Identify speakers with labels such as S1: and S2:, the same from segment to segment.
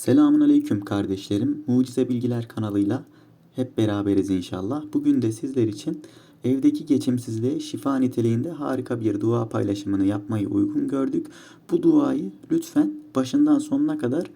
S1: Selamun Aleyküm kardeşlerim. Mucize Bilgiler kanalıyla hep beraberiz inşallah. Bugün de sizler için evdeki geçimsizliğe şifa niteliğinde harika bir dua paylaşımını yapmayı uygun gördük. Bu duayı lütfen başından sonuna kadar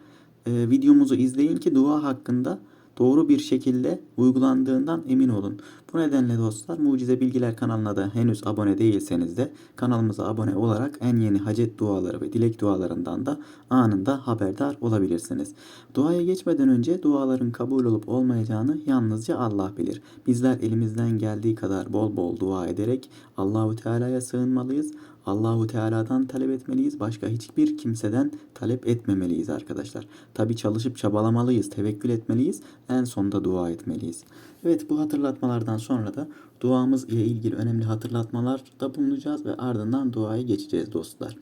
S1: e, videomuzu izleyin ki dua hakkında doğru bir şekilde uygulandığından emin olun. Bu nedenle dostlar Mucize Bilgiler kanalına da henüz abone değilseniz de kanalımıza abone olarak en yeni hacet duaları ve dilek dualarından da anında haberdar olabilirsiniz. Duaya geçmeden önce duaların kabul olup olmayacağını yalnızca Allah bilir. Bizler elimizden geldiği kadar bol bol dua ederek Allahu Teala'ya sığınmalıyız. Allahu Teala'dan talep etmeliyiz. Başka hiçbir kimseden talep etmemeliyiz arkadaşlar. Tabi çalışıp çabalamalıyız, tevekkül etmeliyiz. En sonunda dua etmeliyiz. Evet bu hatırlatmalardan sonra da duamız ile ilgili önemli hatırlatmalarda bulunacağız ve ardından duaya geçeceğiz dostlar.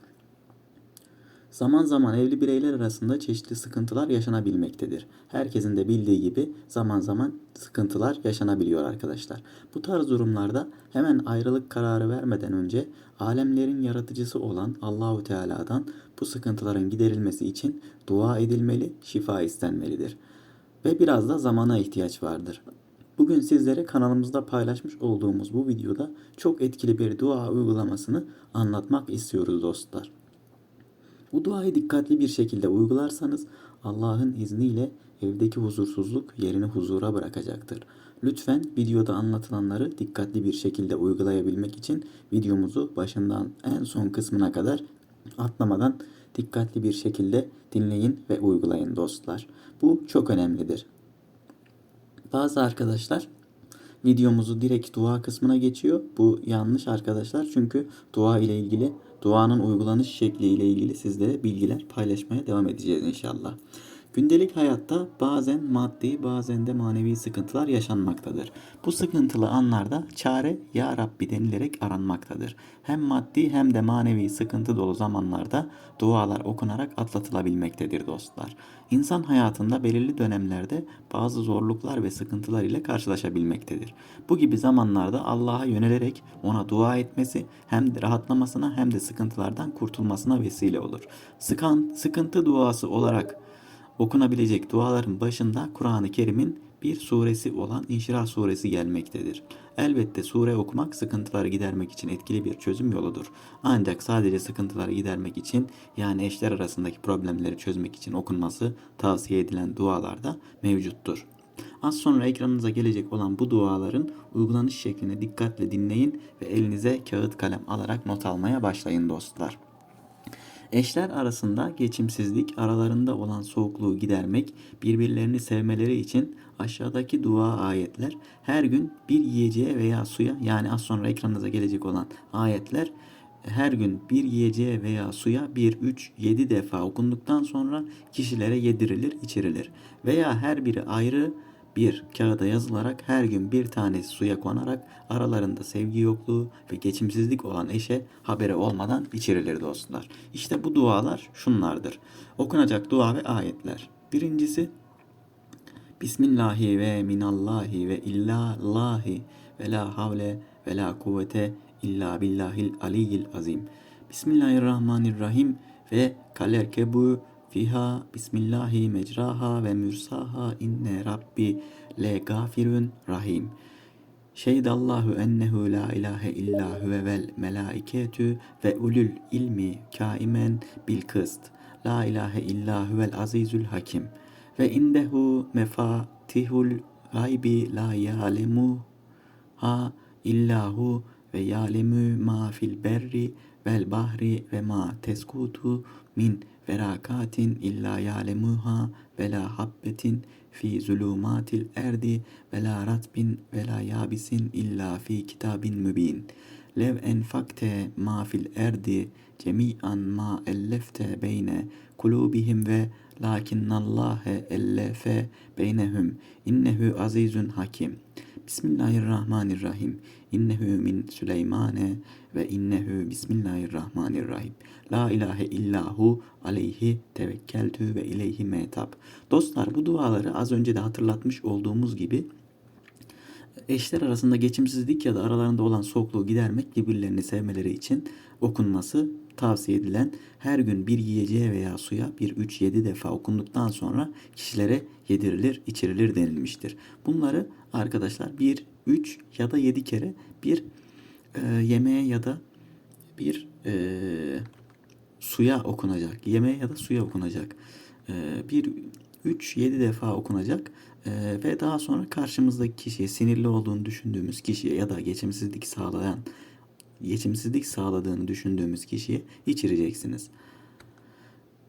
S1: Zaman zaman evli bireyler arasında çeşitli sıkıntılar yaşanabilmektedir. Herkesin de bildiği gibi zaman zaman sıkıntılar yaşanabiliyor arkadaşlar. Bu tarz durumlarda hemen ayrılık kararı vermeden önce alemlerin yaratıcısı olan Allahu Teala'dan bu sıkıntıların giderilmesi için dua edilmeli, şifa istenmelidir. Ve biraz da zamana ihtiyaç vardır. Bugün sizlere kanalımızda paylaşmış olduğumuz bu videoda çok etkili bir dua uygulamasını anlatmak istiyoruz dostlar. Bu duayı dikkatli bir şekilde uygularsanız Allah'ın izniyle evdeki huzursuzluk yerini huzura bırakacaktır. Lütfen videoda anlatılanları dikkatli bir şekilde uygulayabilmek için videomuzu başından en son kısmına kadar atlamadan dikkatli bir şekilde dinleyin ve uygulayın dostlar. Bu çok önemlidir. Bazı arkadaşlar videomuzu direkt dua kısmına geçiyor. Bu yanlış arkadaşlar çünkü dua ile ilgili duanın uygulanış şekli ile ilgili sizlere bilgiler paylaşmaya devam edeceğiz inşallah. Gündelik hayatta bazen maddi bazen de manevi sıkıntılar yaşanmaktadır. Bu sıkıntılı anlarda çare ya Rabbi denilerek aranmaktadır. Hem maddi hem de manevi sıkıntı dolu zamanlarda dualar okunarak atlatılabilmektedir dostlar. İnsan hayatında belirli dönemlerde bazı zorluklar ve sıkıntılar ile karşılaşabilmektedir. Bu gibi zamanlarda Allah'a yönelerek ona dua etmesi hem rahatlamasına hem de sıkıntılardan kurtulmasına vesile olur. Sıkan, sıkıntı duası olarak okunabilecek duaların başında Kur'an-ı Kerim'in bir suresi olan İnşirah suresi gelmektedir. Elbette sure okumak sıkıntıları gidermek için etkili bir çözüm yoludur. Ancak sadece sıkıntıları gidermek için yani eşler arasındaki problemleri çözmek için okunması tavsiye edilen dualar da mevcuttur. Az sonra ekranınıza gelecek olan bu duaların uygulanış şeklini dikkatle dinleyin ve elinize kağıt kalem alarak not almaya başlayın dostlar. Eşler arasında geçimsizlik, aralarında olan soğukluğu gidermek, birbirlerini sevmeleri için aşağıdaki dua ayetler her gün bir yiyeceğe veya suya yani az sonra ekranınıza gelecek olan ayetler her gün bir yiyeceğe veya suya 1, 3, 7 defa okunduktan sonra kişilere yedirilir, içirilir. Veya her biri ayrı bir kağıda yazılarak her gün bir tanesi suya konarak aralarında sevgi yokluğu ve geçimsizlik olan eşe haberi olmadan içirilir dostlar. İşte bu dualar şunlardır. Okunacak dua ve ayetler. Birincisi Bismillahi ve minallahi ve illallahi ve la havle ve la kuvvete illa billahil aliyyil azim. Bismillahirrahmanirrahim ve kalerkebu fiha bismillahi mecraha ve mürsaha inne rabbi le gafirun rahim. Şehidallahu ennehu la ilahe illa huve vel melaiketü ve ulul ilmi kaimen bil kıst. La ilahe illa huvel azizül hakim. Ve indehu mefatihul gaybi la ya'lemu ha illahu ve ya'lemu ma fil berri vel bahri ve ma teskutu min verakatin illa ya'lemuha ve la habbetin fi zulumatil erdi ve la ratbin ve la yabisin illa fi kitabin mübin. Lev enfakte ma fil erdi cemi'an ma ellefte beyne kulubihim ve lakinnallâhe ellefe beynehum innehu azizun hakim. Bismillahirrahmanirrahim. İnnehu min Süleymane ve innehu Bismillahirrahmanirrahim. La ilahe illahu aleyhi tevekkeltü ve ileyhi metab. Dostlar bu duaları az önce de hatırlatmış olduğumuz gibi eşler arasında geçimsizlik ya da aralarında olan soğukluğu gidermek birbirlerini sevmeleri için okunması tavsiye edilen her gün bir yiyeceğe veya suya bir üç yedi defa okunduktan sonra kişilere yedirilir, içirilir denilmiştir. Bunları arkadaşlar bir üç ya da yedi kere bir e, yemeğe ya da bir e, suya okunacak. Yemeğe ya da suya okunacak. E, bir 3-7 defa okunacak e, ve daha sonra karşımızdaki kişiye sinirli olduğunu düşündüğümüz kişiye ya da geçimsizlik sağlayan geçimsizlik sağladığını düşündüğümüz kişiye içireceksiniz.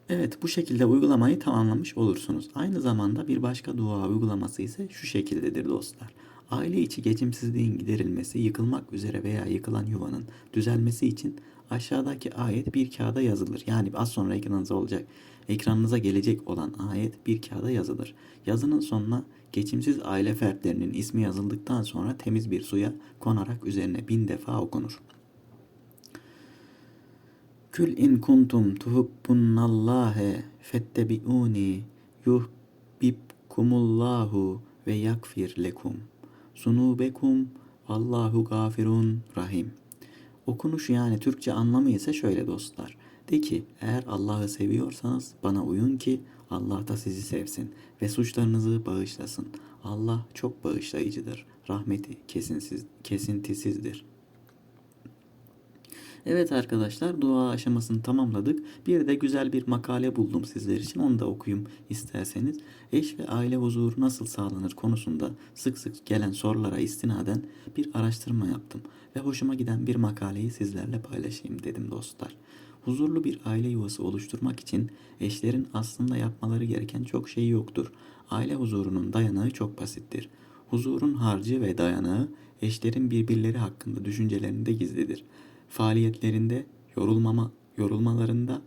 S1: Evet bu şekilde uygulamayı tamamlamış olursunuz. Aynı zamanda bir başka dua uygulaması ise şu şekildedir dostlar. Aile içi geçimsizliğin giderilmesi, yıkılmak üzere veya yıkılan yuvanın düzelmesi için aşağıdaki ayet bir kağıda yazılır. Yani az sonra ekranınıza olacak. Ekranınıza gelecek olan ayet bir kağıda yazılır. Yazının sonuna geçimsiz aile fertlerinin ismi yazıldıktan sonra temiz bir suya konarak üzerine bin defa okunur. Kül in kuntum tuhibbunallâhe fettebi'ûni yuhbibkumullahu ve yakfir lekum. Sunubekum vallahu gafirun rahim. Okunuş yani Türkçe anlamı ise şöyle dostlar. De ki eğer Allah'ı seviyorsanız bana uyun ki Allah da sizi sevsin ve suçlarınızı bağışlasın. Allah çok bağışlayıcıdır. Rahmeti kesinsiz, kesintisizdir.'' Evet arkadaşlar dua aşamasını tamamladık. Bir de güzel bir makale buldum sizler için. Onu da okuyayım isterseniz. Eş ve aile huzuru nasıl sağlanır konusunda sık sık gelen sorulara istinaden bir araştırma yaptım. Ve hoşuma giden bir makaleyi sizlerle paylaşayım dedim dostlar. Huzurlu bir aile yuvası oluşturmak için eşlerin aslında yapmaları gereken çok şey yoktur. Aile huzurunun dayanağı çok basittir. Huzurun harcı ve dayanağı eşlerin birbirleri hakkında düşüncelerinde gizlidir faaliyetlerinde, yorulmama, yorulmalarında,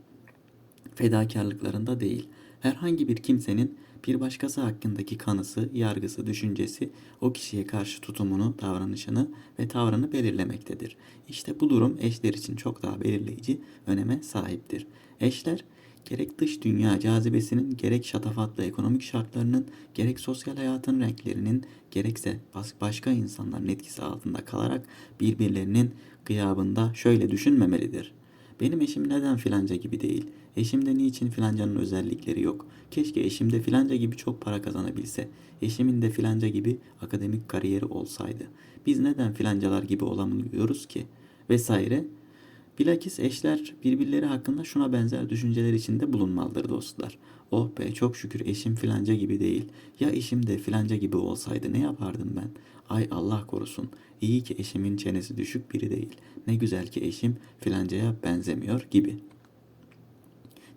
S1: fedakarlıklarında değil. Herhangi bir kimsenin bir başkası hakkındaki kanısı, yargısı, düşüncesi o kişiye karşı tutumunu, davranışını ve tavrını belirlemektedir. İşte bu durum eşler için çok daha belirleyici öneme sahiptir. Eşler gerek dış dünya cazibesinin, gerek şatafatlı ekonomik şartlarının, gerek sosyal hayatın renklerinin, gerekse başka insanların etkisi altında kalarak birbirlerinin gıyabında şöyle düşünmemelidir. Benim eşim neden filanca gibi değil? Eşimde niçin filancanın özellikleri yok? Keşke eşimde filanca gibi çok para kazanabilse. Eşimin de filanca gibi akademik kariyeri olsaydı. Biz neden filancalar gibi olamıyoruz ki? Vesaire Bilakis eşler birbirleri hakkında şuna benzer düşünceler içinde bulunmalıdır dostlar. Oh be çok şükür eşim filanca gibi değil. Ya eşim de filanca gibi olsaydı ne yapardım ben? Ay Allah korusun. İyi ki eşimin çenesi düşük biri değil. Ne güzel ki eşim filancaya benzemiyor gibi.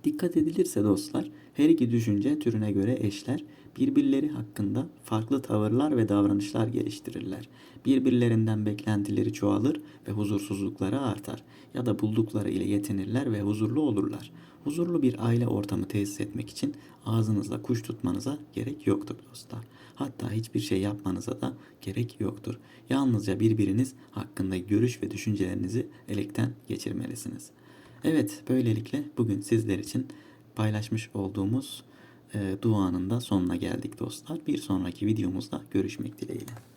S1: Dikkat edilirse dostlar her iki düşünce türüne göre eşler birbirleri hakkında farklı tavırlar ve davranışlar geliştirirler. Birbirlerinden beklentileri çoğalır ve huzursuzlukları artar ya da buldukları ile yetinirler ve huzurlu olurlar. Huzurlu bir aile ortamı tesis etmek için ağzınızla kuş tutmanıza gerek yoktur dostlar. Hatta hiçbir şey yapmanıza da gerek yoktur. Yalnızca birbiriniz hakkında görüş ve düşüncelerinizi elekten geçirmelisiniz. Evet, böylelikle bugün sizler için paylaşmış olduğumuz duanın da sonuna geldik dostlar. Bir sonraki videomuzda görüşmek dileğiyle.